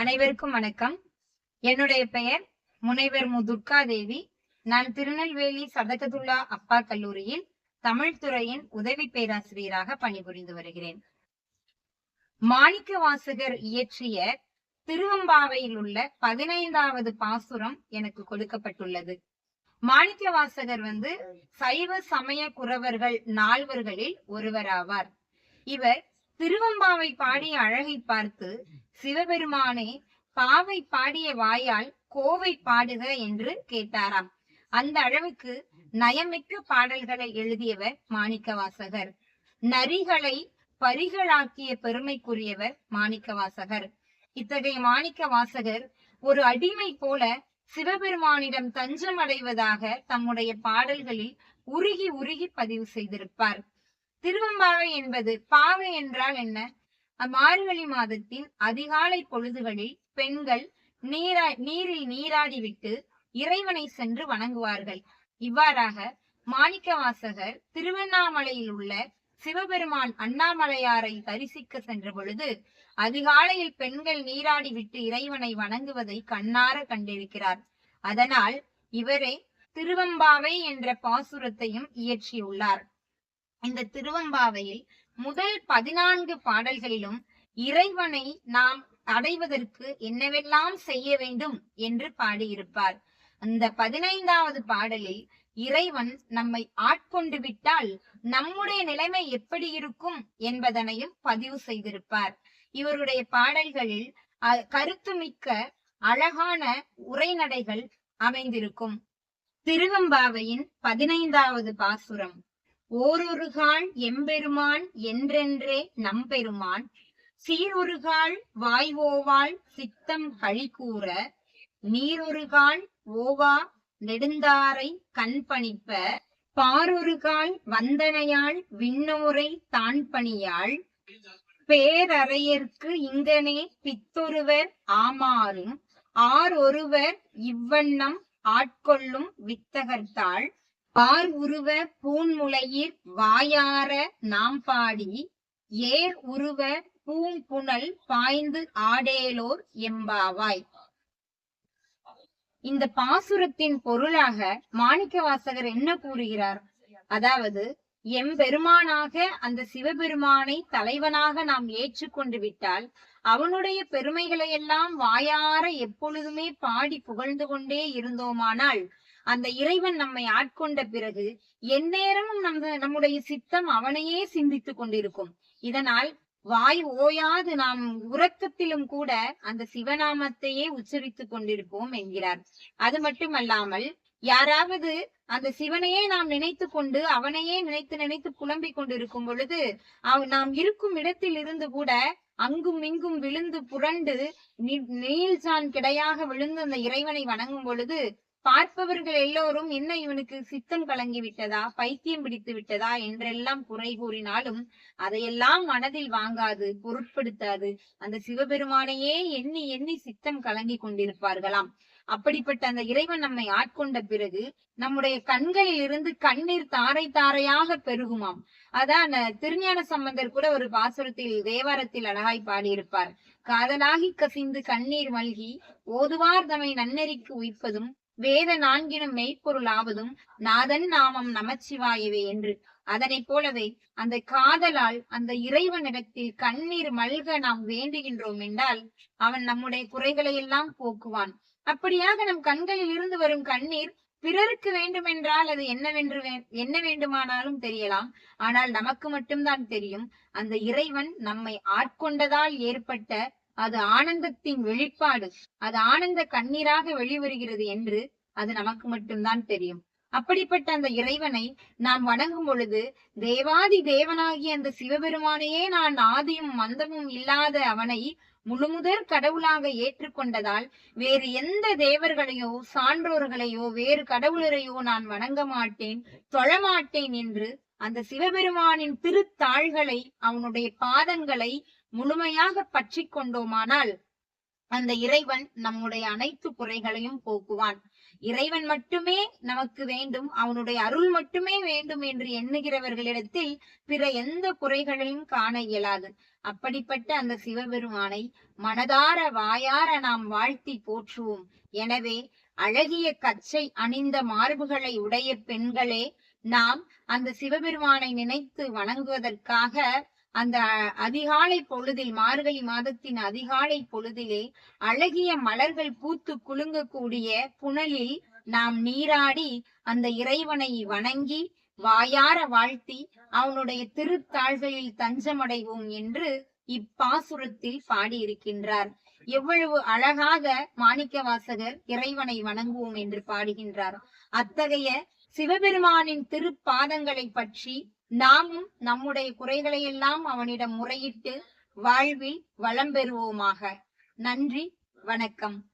அனைவருக்கும் வணக்கம். என்னுடைய பெயர் முனைவர் மு. துர்காதேவி. நான் திருநெல்வேலி சதகதுல்லா அப்பா கல்லூரியில் தமிழ் துறையின் உதவி பேராசிரியராக பணிபுரிந்து வருகிறேன். மாணிக்க வாசகர் இயற்றிய திருவம்பாவையில் உள்ள பதினைந்தாவது பாசுரம் எனக்கு கொடுக்கப்பட்டுள்ளது. மாணிக்க வாசகர் வந்து சைவ சமய குறவர்கள் நால்வர்களில் ஒருவராவார். இவர் திருவம்பாவை பாடிய அழகை பார்த்து சிவபெருமானே பாவை பாடிய வாயால் கோவை பாடுக என்று கேட்டாராம். அந்த அளவுக்கு நயமிக்க பாடல்களை எழுதியவர் மாணிக்கவாசகர். நரிகளை பரிகளாக்கிய பெருமைக்குரியவர் மாணிக்கவாசகர். இத்தகைய மாணிக்கவாசகர் ஒரு அடிமை போல சிவபெருமானிடம் தஞ்சம் அடைவதாக தம்முடைய பாடல்களில் உருகி உருகி பதிவு செய்திருப்பார். திருவம்பாவை என்பது பாவை என்றால் என்ன? மார்கழி மாதத்தின் அதிகாலை பொழுதுகளில் பெண்கள் நீரா நீரில் நீராடிவிட்டு இறைவனை சென்று வணங்குவார்கள். இவ்வாறாக மாணிக்க வாசகர் திருவண்ணாமலையில் உள்ள சிவபெருமான் அண்ணாமலையாரை தரிசிக்க சென்ற பொழுது அதிகாலையில் பெண்கள் நீராடி விட்டு இறைவனை வணங்குவதை கண்ணார கண்டிருக்கிறார். அதனால் இவரே திருவம்பாவை என்ற பாசுரத்தையும் இயற்றியுள்ளார். இந்த திருவம்பாவையில் முதல் பதினான்கு பாடல்களிலும் இறைவனை நாம் அடைவதற்கு என்னவெல்லாம் செய்ய வேண்டும் என்று பாடியிருப்பார். அந்த பதினைந்தாவது பாடலில் இறைவன் நம்மை ஆட்கொண்டு விட்டால் நம்முடைய நிலைமை எப்படி இருக்கும் என்பதனையும் பதிவு செய்திருப்பார். இவருடைய பாடல்களில் கருத்துமிக்க அழகான உரைநடைகள் அமைந்திருக்கும். திருவம்பாவையின் பதினைந்தாவது பாசுரம். ஓரொருகால் எம்பெருமான் என்றென்றே நம்பெருமான். சீரொருகால் வாய்வோவாள் சித்தம் கழிகூற நீரொருகால் ஓவா நெடுந்தாரை கண்பணிப்ப பாரொருகால் வந்தனையாள் விண்ணோரை தான் பணியாள் பேரறையர்க்கு இங்கனே பித்தொருவர் ஆமாறும் ஆரொருவர் இவ்வண்ணம் ஆட்கொள்ளும் வித்தகர்த்தாள். பார் உருவ பூன்முளையிற் வாயார நாம் பாடி ஏர் உருவ பூங்குணல் பாய்ந்து ஆடேலோர் எம்பாவாய். இந்த பாசுரத்தின் பொருளாக மாணிக்கவாசகர் என்ன கூறுகிறார்? அதாவது எம்பெருமானாக அந்த சிவபெருமானை தலைவனாக நாம் ஏற்றுக்கொண்டு விட்டால் அவனுடைய பெருமைகளை எல்லாம் வாயார எப்பொழுதுமே பாடி புகழ்ந்து கொண்டே இருந்தோமானால் அந்த இறைவன் நம்மை ஆட்கொண்ட பிறகு எந்நேரமும் நம் நம்முடைய சித்தம் அவனையே சிந்தித்துக் கொண்டிருக்கும். இதனால் வாய் ஓயாது நாம் உறக்கத்திலும் கூட அந்த சிவநாமத்தையே உச்சரித்துக் கொண்டிருப்போம் என்கிறார். அது மட்டுமல்லாமல் யாராவது அந்த சிவனையே நாம் நினைத்து கொண்டு அவனையே நினைத்து நினைத்து புலம்பிக் கொண்டிருக்கும் பொழுது நாம் இருக்கும் இடத்தில் இருந்து கூட அங்கும் இங்கும் விழுந்து புரண்டு நீள்சான் கிடையாக விழுந்து அந்த இறைவனை வணங்கும் பொழுது பார்ப்பவர்கள் எல்லோரும் என்ன இவனுக்கு சித்தம் கலங்கி விட்டதா? பைத்தியம் பிடித்து விட்டதா? என்றெல்லாம் குறை கூறினாலும் அதையெல்லாம் மனதில் வாங்காது பொருட்படுத்தாது. அந்த சிவபெருமானையே எண்ணி எண்ணி சித்தம் கலங்கி கொண்டிருப்பார்களாம். அப்படிப்பட்ட அந்த இறைவன் நம்மை ஆட்கொண்ட பிறகு நம்முடைய கண்களில் இருந்து கண்ணீர் தாரை தாரையாக பெருகுமாம். அதான் திருஞான சம்பந்தர் கூட ஒரு பாசுரத்தில் தேவாரத்தில் அழகாய் பாடியிருப்பார். காதலாகி கசிந்து கண்ணீர் மல்கி ஓதுவார் தம்மை நன்னெறிக்கு உய்ப்பதும் வேத நான்கினும் மெய்ப்பொருளாவதும் நாதன் நாமம் நமச்சிவாயவே என்று. அதனைப் போலவே அந்த காதலால் அந்த இறைவனிடத்தில் கண்ணீர் மல்க நாம் வேண்டுகின்றோம் என்றால் அவன் நம்முடைய குறைகளை எல்லாம் போக்குவான். அப்படியாக நம் கண்களில் இருந்து வரும் கண்ணீர் பிறருக்கு வேண்டுமென்றால் அது என்னவென்று என்ன வேண்டுமானாலும் தெரியலாம். ஆனால் நமக்கு மட்டும்தான் தெரியும். அந்த இறைவன் நம்மை ஆட்கொண்டதால் ஏற்பட்ட அது ஆனந்தத்தின் வெளிப்பாடு அது ஆனந்த கண்ணீராக வெளிவருகிறது என்று அது நமக்கு மட்டும்தான் தெரியும். அப்படிப்பட்ட அந்த இறைவனை நாம் வணங்கும் பொழுது தேவாதி தேவனாகிய அந்த சிவபெருமானையே நான் ஆதியும் மந்தமும் இல்லாத அவனை முழுமுதற் கடவுளாக ஏற்றுக்கொண்டதால் வேறு எந்த தேவர்களையோ சான்றோர்களையோ வேறு கடவுளரையோ நான் வணங்க மாட்டேன் தொழமாட்டேன் என்று அந்த சிவபெருமானின் திருத்தாள்களை அவனுடைய பாதங்களை முழுமையாக பற்றி கொண்டோமானால் அந்த இறைவன் நம்முடைய அனைத்து குறைகளையும் போக்குவான். இறைவன் மட்டுமே நமக்கு வேண்டும் அவனுடைய அருள் மட்டுமே வேண்டும் என்று எண்ணுகிறவர்களிடத்தில் பிற எந்த குறைகளையும் காண இயலாது. அப்படிப்பட்ட அந்த சிவபெருமானை மனதார வாயார நாம் வாழ்த்தி போற்றுவோம். எனவே அழகிய கச்சை அணிந்த மார்புகளை உடைய பெண்களே நாம் அந்த சிவபெருமானை நினைத்து வணங்குவதற்காக அந்த அதிகாலை பொழுதில் மார்கழி மாதத்தின் அதிகாலை பொழுதிலே அழகிய மலர்கள் பூத்து குலுங்கக்கூடிய புனலில் நாம் நீராடி அந்த இறைவனை வணங்கி வாயார வாழ்த்தி அவனுடைய திருத்தாள்களில் தஞ்சமடைவோம் என்று இப்பாசுரத்தில் பாடியிருக்கின்றார். எவ்வளவு அழகாக மாணிக்கவாசகர் இறைவனை வணங்குவோம் என்று பாடுகின்றார். அத்தகைய சிவபெருமானின் திருப்பாதங்களை பற்றி நாமும் நம்முடைய குறைகளை எல்லாம் அவனிடம் முறையிட்டு வாழ்வில் வளம் பெறுவோமாக. நன்றி வணக்கம்.